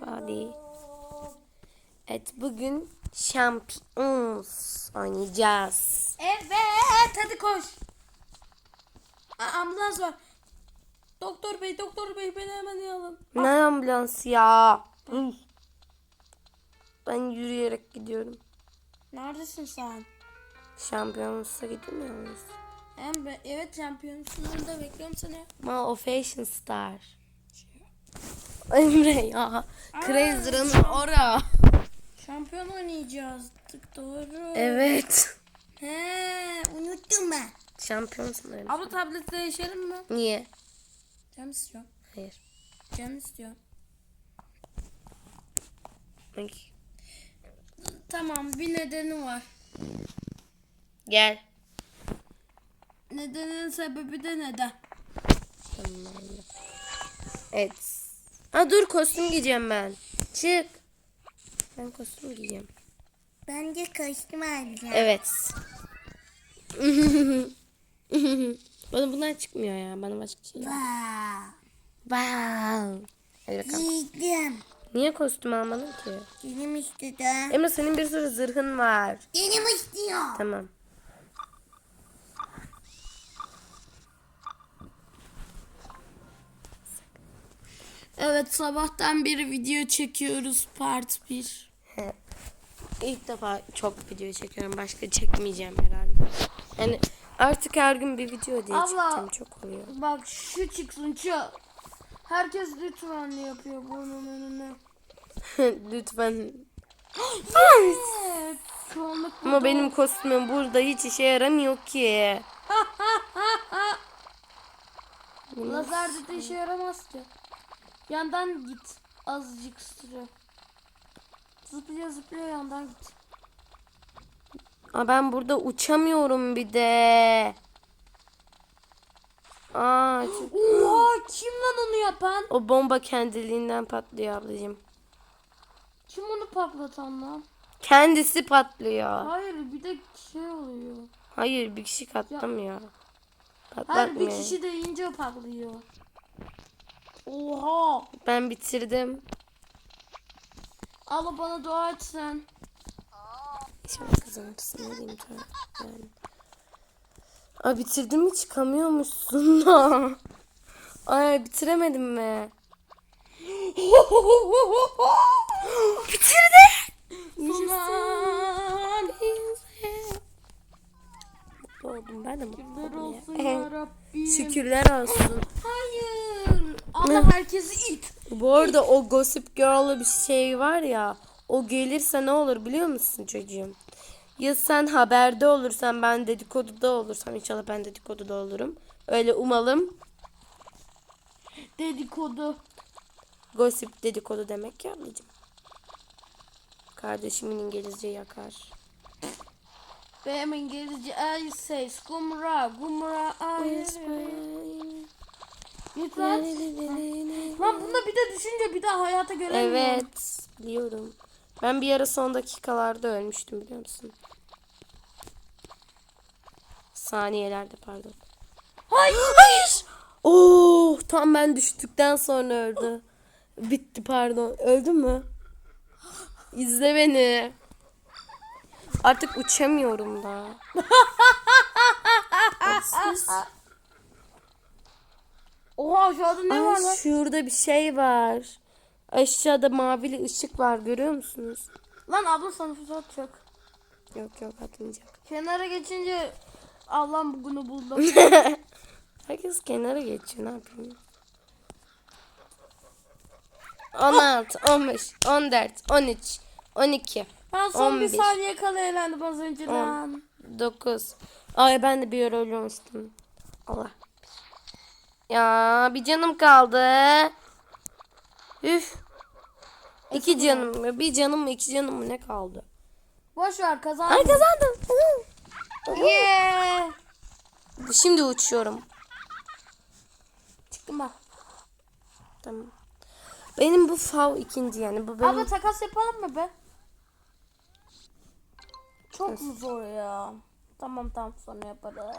everybody. Evet bugün Champions oynayacağız. Evet hadi koş. Ambulans var. Doktor bey doktor bey beni hemen alın. Ne ambulans ya? Ben yürüyerek gidiyorum. Neredesin sen? Şampiyonluğa gidiyorum yalnız. Hem evet şampiyonsun önünde bekliyorum seni. Ma o Fashion Star. Emre ya. Crazy Runner ora. Şampiyon oynayacağız. Tık doğru. Evet. He unuttum ben. Şampiyonsun öyle. Abla tablette yaşayalım mı? Niye? Canım istiyor. Hayır. Canım istiyor. Bak. Tamam bir nedeni var. Gel. Nedenin sebebi de neden? Evet. Ha dur kostüm giyeceğim ben. Çık. Ben kostüm giyeceğim. Bence kostüm alacağım. Evet. Bana bunlar çıkmıyor ya. Bana başka şey. Wow. Hadi bakalım. Giydim. Niye kostüm almadın ki? Canım istedi. Emre senin bir sürü zırhın var. Canım istiyor. Tamam. Evet sabahtan beri video çekiyoruz part 1. İlk defa çok video çekiyorum. Başka çekmeyeceğim herhalde. Yani artık her gün bir video diye Abla. Çok oluyor. Bak şu çıksın şu. Herkes lütfen yapıyor bunun önüne. Lütfen. Evet. Ama benim kostümüm burada hiç işe yaramıyor ki. Lazerde de işe yaramaz ki. Yandan git. Azıcık süre. Zıplaya zıplaya yandan git. Aa, ben burada uçamıyorum bir de. Aa, çok- Oha kim lan onu yapan? o bomba kendiliğinden patlıyor ablacığım. Kim onu patlatan lan? Kendisi patlıyor. Hayır bir de şey oluyor. Hayır bir kişi patlamıyor. Her bir Patlatmıyor. kişi deyince patlıyor. Oha. Ben bitirdim. Allah bana dua et sen. Şimdi kazanırsın ne diyeyim. Yani. Aa bitirdim mi çıkamıyormuşsun da. Ay bitiremedim mi? Bitirdi. Aman. Mutlu oldum ben de mutlu oldum ya. Şükürler olsun. Hayır. Allah herkesi it. Bu arada o Gossip Girl'lı bir şey var ya. O gelirse ne olur biliyor musun çocuğum? Ya sen haberde olursan ben dedikoduda olursam inşallah ben dedikoduda olurum. Öyle umalım. Dedikodu. Gossip dedikodu demek ya ablacığım. Kardeşimin İngilizce yakar. Benim İngilizce ay ses gumra gumra ay. Git lan. Bunda bir de düşünce bir daha hayata göremiyorum. Evet biliyorum. Ben bir ara son dakikalarda ölmüştüm biliyor musun? Saniyelerde pardon. Hayır. Hayır. Oo, tam ben düştükten sonra öldü. Bitti pardon. Öldü mü? İzle beni. Artık uçamıyorum da. Haksız. Oha aşağıda ne var Ay, lan? şurada bir şey var. Aşağıda mavili ışık var görüyor musunuz? Lan abla sana fırsat atacak. Yok yok atmayacak. Kenara geçince Allah'ım bugünü buldum. Herkes kenara geçiyor ne yapayım? 16, 15, 14, 13, 12, Ben son 11. bir saniye kala eğlendim az önce lan. 9. Ay ben de bir ara ölmüştüm. Allah. Ya bir canım kaldı. Üf. İki canım mı? Bir canım mı? iki canım mı? Ne kaldı? Boş ver kazandım. Ay kazandım. Yeah. Şimdi uçuyorum. Çıktım bak. Tamam. Benim bu fav ikinci yani. Bu benim. Abla takas yapalım mı be? Çok mu zor ya? Tamam tamam sonra yaparız.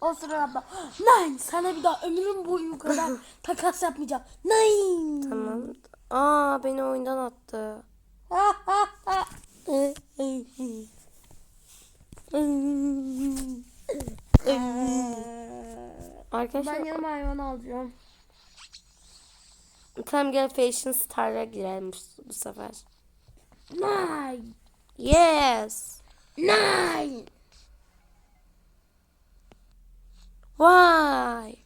O sıra abla. Nein sana bir daha ömrüm boyu kadar takas yapmayacağım. Nein. Tamam. Aa beni oyundan attı. Arkadaşlar ben yanıma hayvan alacağım. tam gel Fashion Star'a girelim bu, bu sefer. Nine. Yes. Nine. Why?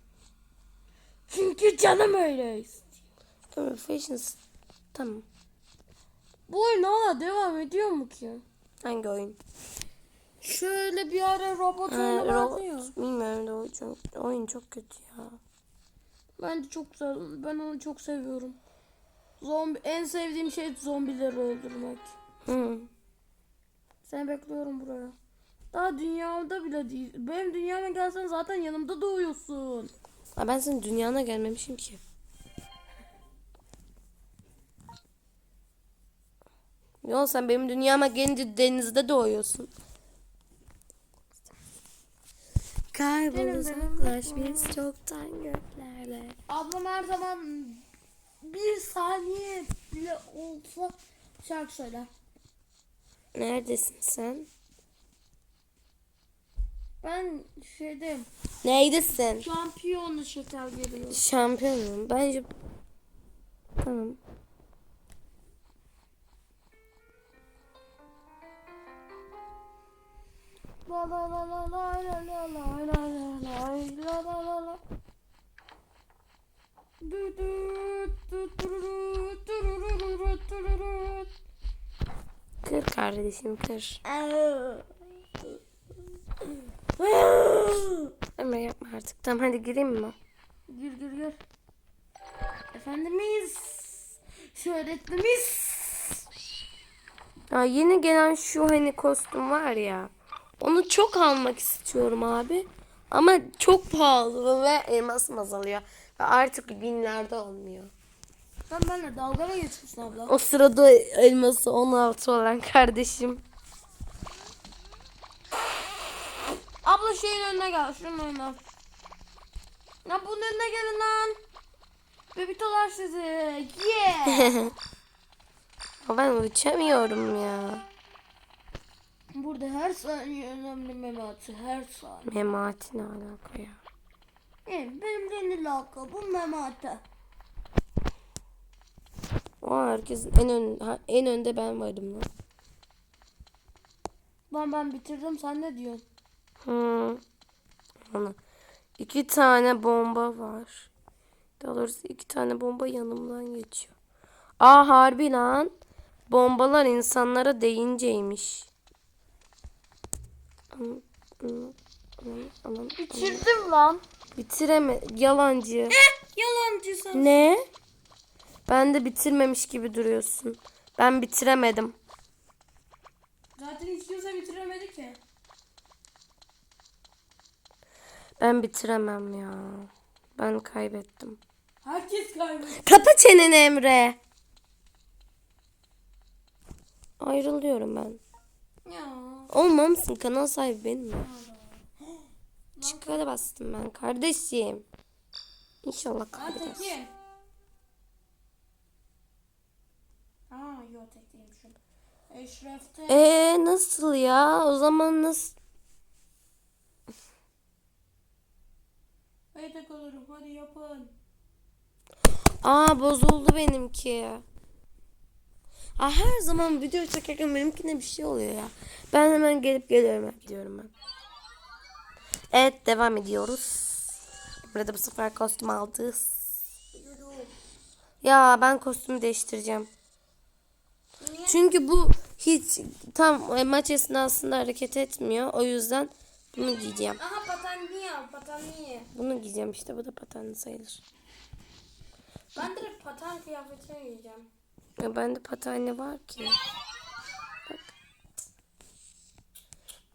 Çünkü canım öyle istiyor. Tamam Fashion Tamam. Bu oyun hala devam ediyor mu ki? Hangi oyun? Şöyle bir ara robot oyunu vardı ya. Bilmiyorum da oyun çok, oyun çok kötü ya. Ben de çok güzel. Ben onu çok seviyorum. Zombi en sevdiğim şey zombileri öldürmek. Hı. Seni bekliyorum buraya. Daha dünyamda bile değil. Benim dünyama gelsen zaten yanımda doğuyorsun. Aa, ben senin dünyana gelmemişim ki. Yo sen benim dünyama gelince denizde doğuyorsun. Kaybol uzaklaş biz çoktan göklerle. Ablam her zaman bir saniye bile olsa şarkı söyler. Neredesin sen? Ben şeydeyim. Neydesin? Şampiyonu şeker geliyor. Şampiyonum. Bence... Tamam. La la la la la la la la la la la la la la Du du du dururu, dururu, dururu. Kır kardeşim kır. Ama yapma artık. Tamam hadi gireyim mi? Gir gir gir. Efendimiz. Şöhretlimiz. Ya yeni gelen şu hani kostüm var ya. Onu çok almak istiyorum abi. Ama çok pahalı ve elmasım azalıyor. Ve artık binlerde olmuyor. Sen benimle dalga mı geçiyorsun abla? O sırada elması 16 olan kardeşim. Abla şeyin önüne gel. Şunun önüne. Ya bunun önüne gelin lan. Bebitolar sizi. Yeah. Ben uçamıyorum ya. Burada her saniye önemli memati. Her saniye. Memati ne alaka ya? Evet, benim yeni lakabım memati. O herkesin en ön en önde ben varım lan. Lan ben bitirdim sen ne diyorsun? Hı. Ana. İki tane bomba var. Daha doğrusu iki tane bomba yanımdan geçiyor. Aa harbi lan. Bombalar insanlara değinceymiş. Bitirdim lan. Bitireme. Yalancı. Yalancı sen. Ne? Ben de bitirmemiş gibi duruyorsun. Ben bitiremedim. Zaten hiç kimse bitiremedi ki. Ben bitiremem ya. Ben kaybettim. Herkes kaybetti. Kapa çeneni Emre. Ayrılıyorum ben. Ya. Olmamışsın kanal sahibi benim mi? Çıkara bastım ben kardeşim. İnşallah kaybedersin. Aa yok tek değilmişim. Eşref'te. Ee nasıl ya? O zaman nasıl? Tek olurum hadi yapın. Aa bozuldu benimki. Aa, her zaman video çekerken benimkine bir şey oluyor ya. Ben hemen gelip geliyorum. Gidiyorum ben. Evet devam ediyoruz. Burada bu sefer kostüm aldık. Ya ben kostümü değiştireceğim. Çünkü bu hiç tam e, maç esnasında hareket etmiyor. O yüzden bunu giyeceğim. Aha al patenliği. Bunu giyeceğim işte. Bu da patenli sayılır. Ben direkt paten kıyafetine giyeceğim. Ya bende patenli var ki. Bak.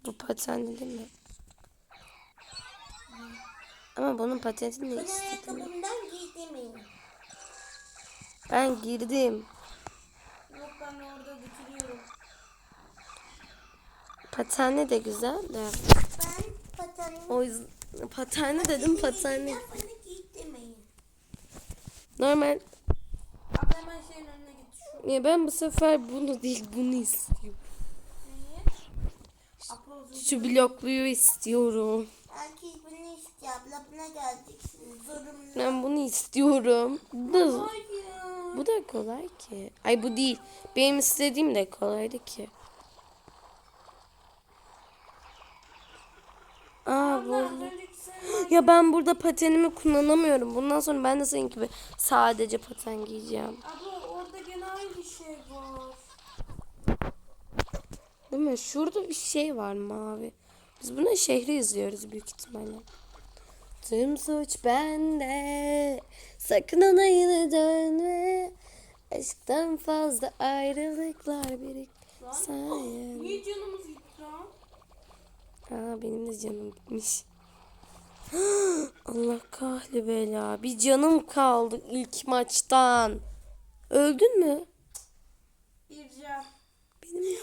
Bu patenli değil mi? Ama bunun patentini de istedim. Ayakkabımdan giydirmeyin. Ben girdim. Yok ben orada bitiriyorum. Patenli de güzel de. Ben paten O yüzden patenli dedim giydirmeyin. Normal Abla hemen şeyin Ya ben bu sefer bunu değil bunu istiyorum. Şu blokluyu istiyorum. Herkes bunu istiyor. Abla buna geleceksin. Zorunlu. Ben bunu istiyorum. Bu da, bu da kolay ki. Ay bu değil. Benim istediğim de kolaydı ki. Aa bu. Ya ben burada patenimi kullanamıyorum. Bundan sonra ben de senin gibi sadece paten giyeceğim. Abla orada gene aynı şey var. Değil mi? Şurada bir şey var mavi. Biz buna şehri izliyoruz büyük ihtimalle. Tüm suç bende. Sakın ona yine dönme. Aşktan fazla ayrılıklar birik. Sayın. Niye canımız gitti lan? Aa benim de canım gitmiş. Allah kahli bela. Bir canım kaldı ilk maçtan. Öldün mü? Bir can. Benim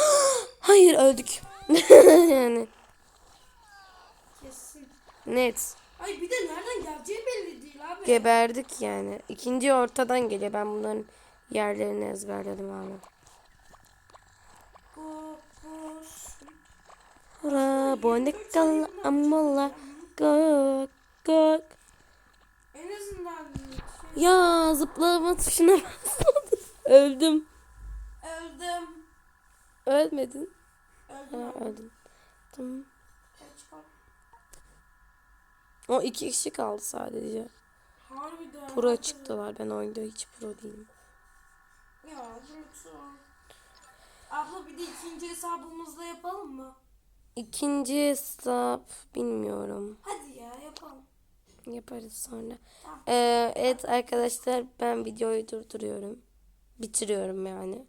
Hayır öldük. yani Kesin. net. Ay bir de nereden geleceği belli değil abi. Geberdik yani. İkinci ortadan geliyor. Ben bunların yerlerini ezberledim. Kokos. Ora bonikal amola gök gök. En azından şey, Ya zıplama tuşuna basmadım. Öldüm. öldüm. Ölmedin. Öldüm. Ha öldüm. Tamam. Kalk. O iki kişi kaldı sadece. Harbiden. Pro çıktılar. Ben oyunda hiç pro değilim. Ya lütfen. Abla bir de ikinci hesabımızda yapalım mı? İkinci hesap bilmiyorum. Hadi ya yapalım. Yaparız sonra. Tamam. Ee, evet arkadaşlar ben videoyu durduruyorum. Bitiriyorum yani.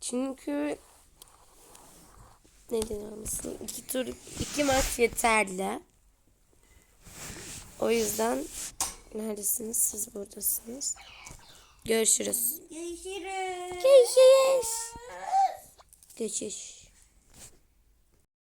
Çünkü ne denir misin? İki tur, iki maç yeterli. O yüzden neredesiniz? Siz buradasınız. Görüşürüz. Görüşürüz. Görüşürüz. Geçiş.